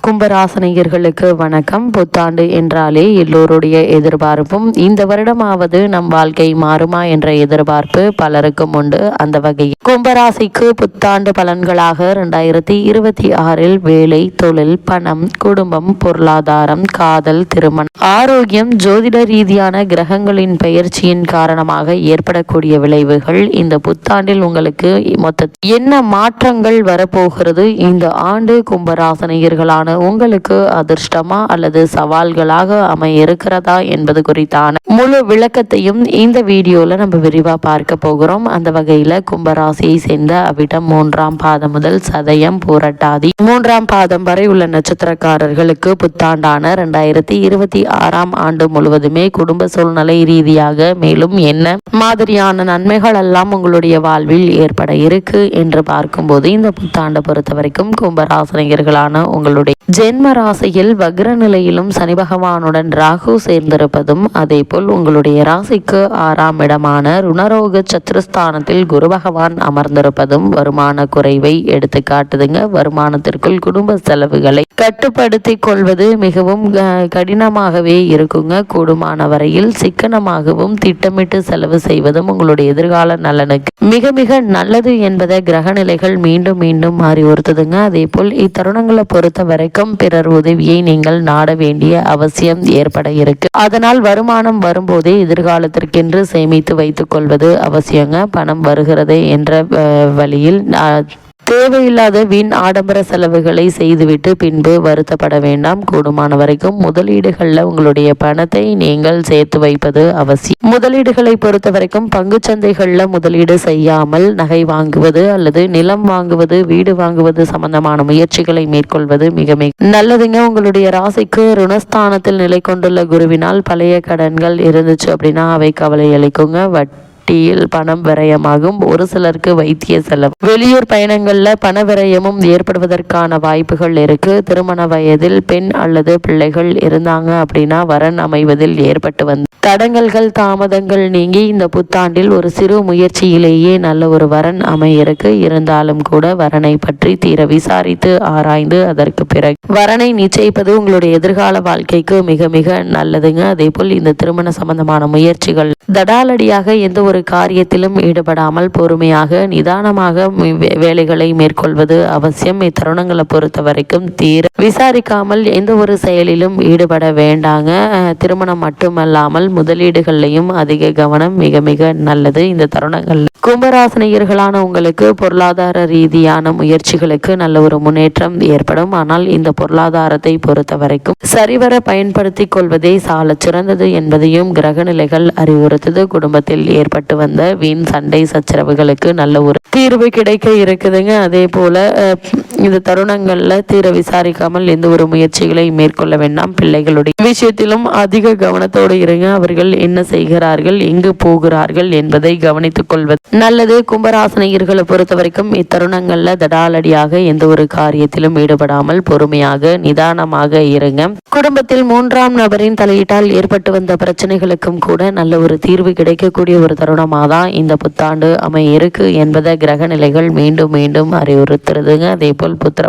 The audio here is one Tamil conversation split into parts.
கும்பராசனிகர்களுக்கு வணக்கம். புத்தாண்டு என்றாலே எல்லோருடைய எதிர்பார்ப்பும் இந்த வருடமாவது நம் வாழ்க்கை மாறுமா என்ற எதிர்பார்ப்பு பலருக்கும் உண்டு. அந்த வகையில் கும்பராசிக்கு புத்தாண்டு பலன்களாக இரண்டாயிரத்தி இருபத்தி ஆறில் வேலை தொழில் பணம் குடும்பம் பொருளாதாரம் காதல் திருமணம் ஆரோக்கியம் ஜோதிட ரீதியான கிரகங்களின் பெயர்ச்சியின் காரணமாக ஏற்படக்கூடிய விளைவுகள் இந்த புத்தாண்டில் உங்களுக்கு மொத்த என்ன மாற்றங்கள் வரப்போகிறது? இந்த ஆண்டு கும்பராசனியர்களான உங்களுக்கு அதிர்ஷ்டமா அல்லது சவால்களாக அமைய இருக்கிறதா என்பது குறித்தான முழு விளக்கத்தையும் இந்த வீடியோல நம்ம விரிவா பார்க்க போகிறோம். அந்த வகையில கும்பராசியை சேர்ந்த அவிடம் மூன்றாம் பாதம் முதல் சதயம் பூரட்டாதி. மூன்றாம் பாதம் வரை உள்ள நட்சத்திரக்காரர்களுக்கு புத்தாண்டான ரெண்டாயிரத்தி இருபத்தி ஆறாம் ஆண்டு முழுவதுமே குடும்ப சூழ்நிலை ரீதியாக மேலும் என்ன மாதிரியான நன்மைகள் எல்லாம் உங்களுடைய வாழ்வில் ஏற்பட இருக்கு என்று பார்க்கும்போது இந்த புத்தாண்டை பொறுத்த வரைக்கும் கும்பராசனிகர்களான உங்களுடைய ஜென்ம ராசியில் வக்ர நிலையிலும் சனி பகவானுடன் ராகு சேர்ந்திருப்பதும் அதே போல் உங்களுடைய ராசிக்கு ஆறாம் இடமான ருணரோக சத்ருஸ்தானத்தில் குரு பகவான் அமர்ந்திருப்பதும் வருமான குறைவை எடுத்து காட்டுதுங்க வருமானத்திற்குள் குடும்ப செலவுகளை கட்டுப்படுத்தி கொள்வது மிகவும் கடினமாகவே இருக்குங்க. கூடுமான வரையில் சிக்கனமாகவும் திட்டமிட்டு செலவு செய்வதும் உங்களுடைய எதிர்கால நலனுக்கு மிக மிக நல்லது என்பதை கிரக நிலைகள் மீண்டும் மீண்டும் மாறி உறுத்துதுங்க அதே போல் இத்தருணங்களை பொறுத்தவரை வரைக்கும் பிறர் உதவியை நீங்கள் நாட வேண்டிய அவசியம் ஏற்பட இருக்கு. அதனால் வருமானம் வரும்போதே எதிர்காலத்திற்கென்று சேமித்து வைத்துக் கொள்வது அவசியங்க. பணம் வருகிறது என்ற வழியில் தேவையில்லாத வீண் ஆடம்பர செலவுகளை செய்துவிட்டு பின்பு வருத்தப்பட வேண்டாம். கூடுமான வரைக்கும் முதலீடுகளில் உங்களுடைய பணத்தை நீங்கள் சேர்த்து வைப்பது அவசியம். முதலீடுகளை பொறுத்த வரைக்கும் பங்குச்சந்தைகளில் முதலீடு செய்யாமல் நகை வாங்குவது அல்லது நிலம் வாங்குவது வீடு வாங்குவது சம்பந்தமான முயற்சிகளை மேற்கொள்வது மிக மிக நல்லதுங்க. உங்களுடைய ராசிக்கு ருணஸ்தானத்தில் நிலை கொண்டுள்ள குருவினால் பழைய கடன்கள் இருந்துச்சு அப்படின்னா அவை கவலை அளிக்குங்க. வட் வட்டியில் பணம் விரயமாகும். ஒரு சிலருக்கு வைத்திய செலவு. வெளியூர் பயணங்கள்ல பண விரயமும் ஏற்படுவதற்கான வாய்ப்புகள் இருக்கு. திருமண வயதில் பெண் அல்லது பிள்ளைகள் இருந்தாங்க அப்படின்னா வரன் அமைவதில் ஏற்பட்டு வந்த தடங்கல்கள் தாமதங்கள் நீங்கி இந்த புத்தாண்டில் ஒரு சிறு முயற்சியிலேயே நல்ல ஒரு வரன் அமையிருக்கு. இருந்தாலும் கூட வரனை பற்றி தீர விசாரித்து ஆராய்ந்து அதற்கு பிறகு. வரனை நிச்சயிப்பது உங்களுடைய எதிர்கால வாழ்க்கைக்கு மிக மிக நல்லதுங்க. அதே போல் இந்த திருமண சம்பந்தமான முயற்சிகள் தடாலடியாக எந்த ஒரு காரியத்திலும் ஈடுபடாமல் பொறுமையாக நிதானமாக வேலைகளை மேற்கொள்வது அவசியம். இத்தருணங்களை பொறுத்த வரைக்கும் தீர விசாரிக்காமல் எந்த ஒரு செயலிலும் ஈடுபட வேண்டாங்க. திருமணம் மட்டுமல்லாமல் முதலீடுகள்லையும் அதிக கவனம் மிக மிக நல்லது. இந்த தருணங்கள் கும்பராசனியர்களான உங்களுக்கு பொருளாதார ரீதியான முயற்சிகளுக்கு நல்ல ஒரு முன்னேற்றம் ஏற்படும். ஆனால் இந்த பொருளாதாரத்தை பொறுத்த வரைக்கும் சரிவர பயன்படுத்திக் கொள்வதே சால சிறந்தது என்பதையும் கிரக நிலைகள் கிரகநிலைகள் அடுத்தது குடும்பத்தில் ஏற்பட்டு வந்த வீண் சண்டை சச்சரவுகளுக்கு நல்ல ஒரு தீர்வு கிடைக்க இருக்குதுங்க. அதே போல இந்த தருணங்கள்ல தீர விசாரிக்காமல் எந்த ஒரு முயற்சிகளை மேற்கொள்ள வேண்டாம். பிள்ளைகளுடைய விஷயத்திலும் அதிக கவனத்தோடு இருங்க. அவர்கள் என்ன செய்கிறார்கள் எங்கு போகிறார்கள் என்பதை கவனித்துக் கொள்வது நல்லது. கும்பராசனையர்களை பொறுத்த வரைக்கும் இத்தருணங்கள்ல தடாலடியாக எந்த ஒரு காரியத்திலும் ஈடுபடாமல் பொறுமையாக நிதானமாக இருங்க. குடும்பத்தில் மூன்றாம் நபரின் தலையீட்டால் ஏற்பட்டு வந்த பிரச்சனைகளுக்கும் கூட நல்ல ஒரு தீர்வு கிடைக்கக்கூடிய ஒரு தருணமாக தான் இந்த புத்தாண்டு அமை இருக்கு என்பதை கிரக நிலைகள் மீண்டும் மீண்டும் அறிவுறுத்துறதுங்க. அதே போல் புத்திர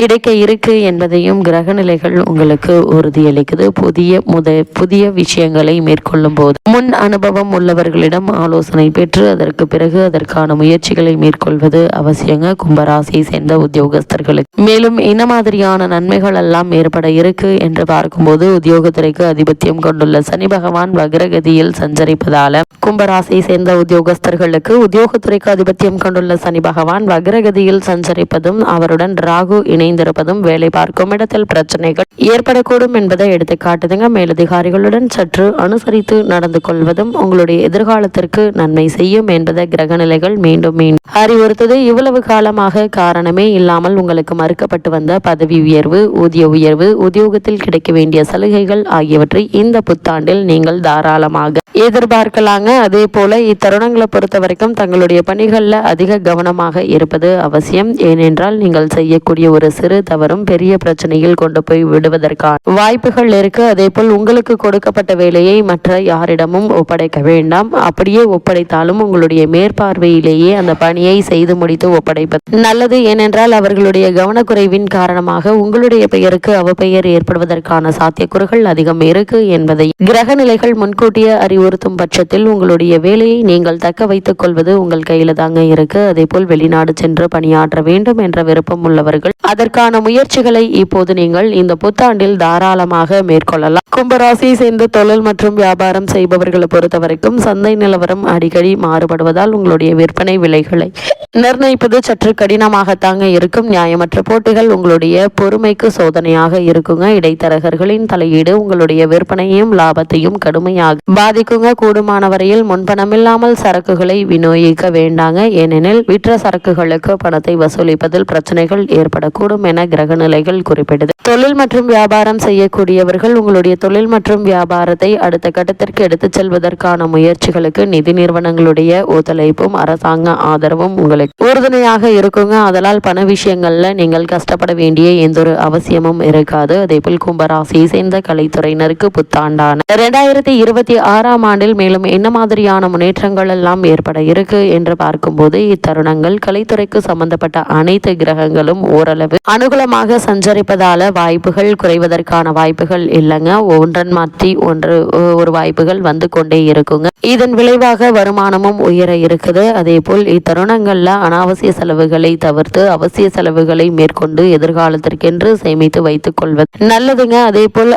கிடைக்க இருக்கு என்பதையும் கிரக நிலைகள் உங்களுக்கு உறுதியளிக்குது. புதிய முத புதிய விஷயங்களை மேற்கொள்ளும் போது முன் அனுபவம் உள்ளவர்களிடம் ஆலோசனை பெற்று அதற்கு பிறகு அதற்கான முயற்சிகளை மேற்கொள்வது அவசியங்க. கும்பராசியை சேர்ந்த உத்தியோகஸ்தர்களுக்கு மேலும் என்ன மாதிரியான நன்மைகள் எல்லாம் ஏற்பட இருக்கு என்று பார்க்கும்போது உத்தியோகத்துறைக்கு அதிபத்தியம் கொண்டுள்ள சனி பகவான் வக்ரகதியில் சஞ்சரிப்பதால கும்பராசியை சேர்ந்த உத்தியோகஸ்தர்களுக்கு உத்தியோகத்துறைக்கு அதிபத்தியம் கொண்டுள்ள சனி பகவான் வக்ரகதியில் சஞ்சரிப்பதும் அவருடன் ராகு இணைந்திருப்பதும் வேலை பார்க்கும் இடத்தில் பிரச்சனைகள் ஏற்படக்கூடும் என்பதை எடுத்து காட்டுதுங்க மேலதிகாரிகளுடன் சற்று அனுசரித்து நடந்து கொள்வதும் உங்களுடைய எதிர்காலத்திற்கு நன்மை செய்யும் என்பதை கிரகநிலைகள் மீண்டும் மீண்டும் அறிவுறுத்தது. இவ்வளவு காலமாக காரணமே இல்லாமல் உங்களுக்கு மறுக்கப்பட்டு வந்த பதவி உயர்வு ஊதிய உயர்வு உத்தியோகத்தில் கிடைக்க வேண்டிய சலுகைகள் ஆகியவற்றை இந்த புத்தாண்டில் நீங்கள் தாராளமாக எதிர்பார்க்கலாங்க. அதே போல இத்தருணங்களை பொறுத்த வரைக்கும் தங்களுடைய பணிகளில் அதிக கவனமாக இருப்பது அவசியம். ஏனென்றால் நீங்கள் செய்யக்கூடிய ஒரு சிறு தவறும் பெரிய பிரச்சனையில் கொண்டு போய் விடுவதற்கான வாய்ப்புகள் இருக்கு. அதே போல் உங்களுக்கு கொடுக்கப்பட்ட வேலையை மற்ற யாரிடமும் ஒப்படைக்க வேண்டாம். அப்படியே ஒப்படைத்தாலும் உங்களுடைய மேற்பார்வையிலேயே அந்த பணியை செய்து முடித்து ஒப்படைப்பது நல்லது. ஏனென்றால் அவர்களுடைய கவனக்குறைவின் காரணமாக உங்களுடைய பெயருக்கு அவப்பெயர் ஏற்படுவதற்கான சாத்தியக்கூறுகள் அதிகம் இருக்கு என்பதை கிரக நிலைகள் முன்கூட்டிய அறிவு வலியுறுத்தும் பட்சத்தில் உங்களுடைய வேலையை நீங்கள் தக்க வைத்துக் கொள்வது உங்கள் கையில தாங்க இருக்கு. அதே போல் வெளிநாடு சென்று பணியாற்ற வேண்டும் என்ற விருப்பம் உள்ளவர்கள் அதற்கான முயற்சிகளை இப்போது நீங்கள் இந்த புத்தாண்டில் தாராளமாக மேற்கொள்ளலாம். கும்பராசியை சேர்ந்து தொழில் மற்றும் வியாபாரம் செய்பவர்களை பொறுத்தவரைக்கும் சந்தை நிலவரம் அடிக்கடி மாறுபடுவதால் உங்களுடைய விற்பனை விலைகளை நிர்ணயிப்பது சற்று கடினமாகத்தாங்க இருக்கும். நியாயமற்ற போட்டிகள் உங்களுடைய பொறுமைக்கு சோதனையாக இருக்குங்க. இடைத்தரகர்களின் தலையீடு உங்களுடைய விற்பனையும் லாபத்தையும் கடுமையாக பாதிக்குங்க. கூடுமான வரையில் முன்பணமில்லாமல் சரக்குகளை விநியோகிக்க வேண்டாங்க. ஏனெனில் விற்ற சரக்குகளுக்கு பணத்தை வசூலிப்பதில் பிரச்சனைகள் ஏற்படக்கூடும் என கிரக நிலைகள் குறிப்பிடுது. தொழில் மற்றும் வியாபாரம் செய்யக்கூடியவர்கள் உங்களுடைய தொழில் மற்றும் வியாபாரத்தை அடுத்த கட்டத்திற்கு எடுத்துச் செல்வதற்கான முயற்சிகளுக்கு நிதி நிறுவனங்களுடைய ஒத்துழைப்பும் அரசாங்க ஆதரவும் உங்களுக்கு உறுதுணையாக இருக்குங்க. அதனால் பண விஷயங்கள்ல நீங்கள் கஷ்டப்பட வேண்டிய எந்த ஒரு அவசியமும் இருக்காது. அதே போல் கும்பராசியை சேர்ந்த கலைத்துறையினருக்கு புத்தாண்டான இரண்டாயிரத்தி இருபத்தி ஆறாம் ஆண்டில் மேலும் என்ன மாதிரியான முன்னேற்றங்கள் எல்லாம் ஏற்பட இருக்கு என்று பார்க்கும்போது இத்தருணங்கள் கலைத்துறைக்கு சம்பந்தப்பட்ட அனைத்து கிரகங்களும் ஓரளவு அனுகூலமாக சஞ்சரிப்பதால வாய்ப்புகள் குறைவதற்கான வாய்ப்புகள் இல்லைங்க. ஒன்றன் மாற்றி ஒன்று ஒரு வாய்ப்புகள் வந்து கொண்டே இருக்குங்க. இதன் விளைவாக வருமானமும் உயர இருக்குது. அதே போல் இத்தருணங்கள்ல அனாவசிய செலவுகளை தவிர்த்து அவசிய செலவுகளை மேற்கொண்டு எதிர்காலத்திற்கென்று சேமித்து வைத்துக் கொள்வது நல்லதுங்க. அதே போல்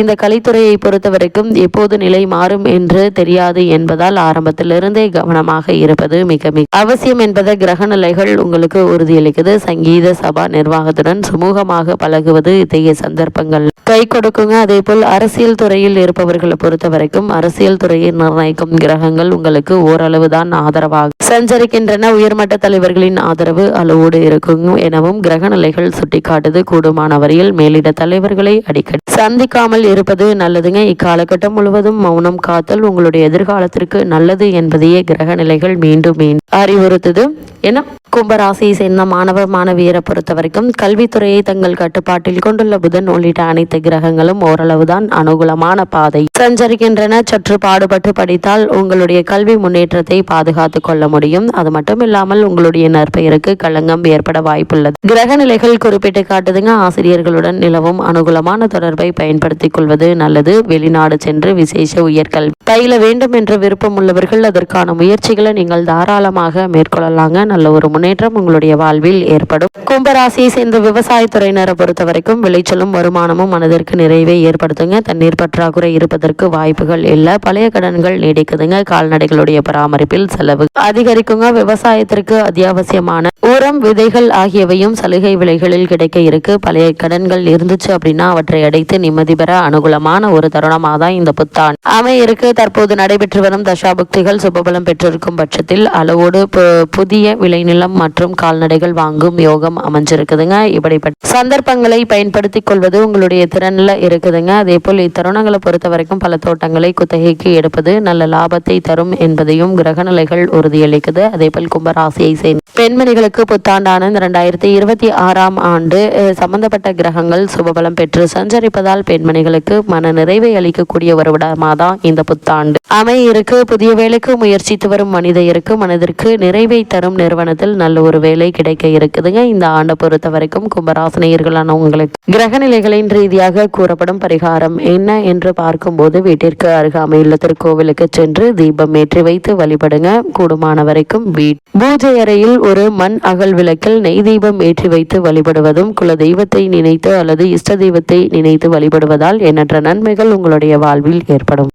இந்த கலைத்துறையை பொறுத்த வரைக்கும் எப்போது நிலை மாறும் என்று தெரியாது என்பதால் ஆரம்பத்திலிருந்தே கவனமாக இருப்பது மிக மிக அவசியம் என்பதை கிரக நிலைகள் உங்களுக்கு உறுதியளிக்குது. சங்கீத சபா நிர்வாகத்துடன் சுமூகமாக பழகுவது இத்தகைய சந்தர்ப்பங்கள். கை கொடுக்குங்க. அதே போல் அரசியல் துறையில் இருப்பவர்களை பொறுத்த வரைக்கும் அரசியல் துறையை நிர்ணயிக்கும் கிரகங்கள் உங்களுக்கு ஓரளவு தான் ஆதரவாக சஞ்சரிக்கின்றன. உயர்மட்ட தலைவர்களின் ஆதரவு அளவோடு இருக்கும் எனவும் கிரக நிலைகள் சுட்டிக்காட்டுது. கூடுமான வரையில் மேலிட தலைவர்களை அடிக்கடி சந்திக்காமல் இருப்பது நல்லதுங்க. இக்காலகட்டம் முழுவதும் மௌனம் காத்தல் உங்களுடைய எதிர்காலத்திற்கு நல்லது என்பதையே கிரக நிலைகள் மீண்டும் மீண்டும் அறிவுறுத்துது. என கும்பராசியை சேர்ந்த மாணவ மாணவியரை பொறுத்த வரைக்கும் கல்வித்துறையை தங்கள் கட்டுப்பாட்டில் கொண்டுள்ள புதன் உள்ளிட்ட அனைத்து கிரகங்களும் ஓரளவுதான் அனுகூலமான பாதை. சஞ்சரிக்கின்றன சற்று பாடுபட்டு படித்தால் உங்களுடைய கல்வி முன்னேற்றத்தை பாதுகாத்துக் கொள்ள முடியும். அது மட்டும் இல்லாமல் உங்களுடைய நற்பெயருக்கு களங்கம் ஏற்பட வாய்ப்புள்ளது. கிரக நிலைகள் குறிப்பிட்டு காட்டுதுங்க. ஆசிரியர்களுடன் நிலவும் அனுகூலமான தொடர்பை பயன்படுத்திக் கொள்வது நல்லது. வெளிநாடு சென்று விசேஷ உயர்கல்வி. பயில வேண்டும் என்ற விருப்பம் உள்ளவர்கள் அதற்கான முயற்சிகளை நீங்கள் தாராளமாக மேற்கொள்ளலாங்க. நல்ல ஒரு முன்னேற்றம் உங்களுடைய வாழ்வில் ஏற்படும். கும்பராசியை சேர்ந்த விவசாயத்துறையினரை பொறுத்த வரைக்கும் விளைச்சலும் வருமானமும் மனதிற்கு நிறைவை ஏற்படுத்துங்க. தண்ணீர் பற்றாக்குறை இருப்பதற்கு வாய்ப்புகள் இல்லை. பழைய கடன்கள் நீடிக்குதுங்க. கால்நடைகளுடைய பராமரிப்பில் செலவு அதிகரிக்குங்க. விவசாயத்திற்கு அத்தியாவசியமான உரம் விதைகள் ஆகியவையும் சலுகை விலைகளில் கிடைக்க இருக்கு. பழைய கடன்கள் இருந்துச்சு அப்படின்னா அவற்றை அடைத்து நிம்மதி பெற அனுகூலமான ஒரு தருணமாக தான் இந்த புத்தான் அமையிருக்கு தற்போது நடைபெற்று வரும் தசாபக்திகள் சுபபலம் பெற்றிருக்கும் பட்சத்தில் அளவோடு புதிய விளைநிலம் மற்றும் கால்நடைகள் வாங்கும் யோகம் அமைஞ்சிருக்குதுங்க. இப்படிப்பட்ட சந்தர்ப்பங்களை பயன்படுத்தி கொள்வது உங்களுடைய திறனில் இருக்குதுங்க. அதே போல் இத்தருணங்களை பொறுத்த வரைக்கும் பல தோட்டங்களை குத்தகைக்கு எடுப்பது நல்ல லாபத்தை தரும் என்பதையும் கிரகநிலைகள் உறுதியளிக்குது. அதே போல் கும்பராசியை சேர்ந்த பெண்மணிகளுக்கு புத்தாண்டான இந்த ரெண்டாயிரத்தி இருபத்தி ஆறாம் ஆண்டு சம்பந்தப்பட்ட கிரகங்கள் சுபபலம் பெற்று சஞ்சரிப்பதால் பெண்மணிகளுக்கு மன நிறைவை அளிக்கக்கூடிய ஒரு விடமாக தான் இந்த புத்தாண்டு. அமையிருக்கு புதிய வேலைக்கு முயற்சித்து வரும் மனிதருக்கு மனதிற்கு நிறைவை தரும் நிறுவனத்தில் நல்ல ஒரு வேலை கிடைக்க இருக்குதுங்க. இந்த ஆண்டை பொறுத்த வரைக்கும் கும்பராசனையர்களான உங்களுக்கு கிரக நிலைகளின் ரீதியாக கூறப்படும் பரிகாரம் என்ன என்று பார்க்கும்போது வீட்டிற்கு அருகாமையுள்ள திருக்கோவிலுக்கு சென்று தீபம் ஏற்றி வைத்து வழிபடுங்க. கூடுமான வரைக்கும் வீட் பூஜை அறையில் ஒரு மண் அகல் விளக்கில் நெய் தீபம் ஏற்றி வைத்து வழிபடுவதும் குல தெய்வத்தை நினைத்து அல்லது இஷ்ட தெய்வத்தை நினைத்து வழிபடுவதால் எண்ணற்ற நன்மைகள் உங்களுடைய வாழ்வில் ஏற்படும்.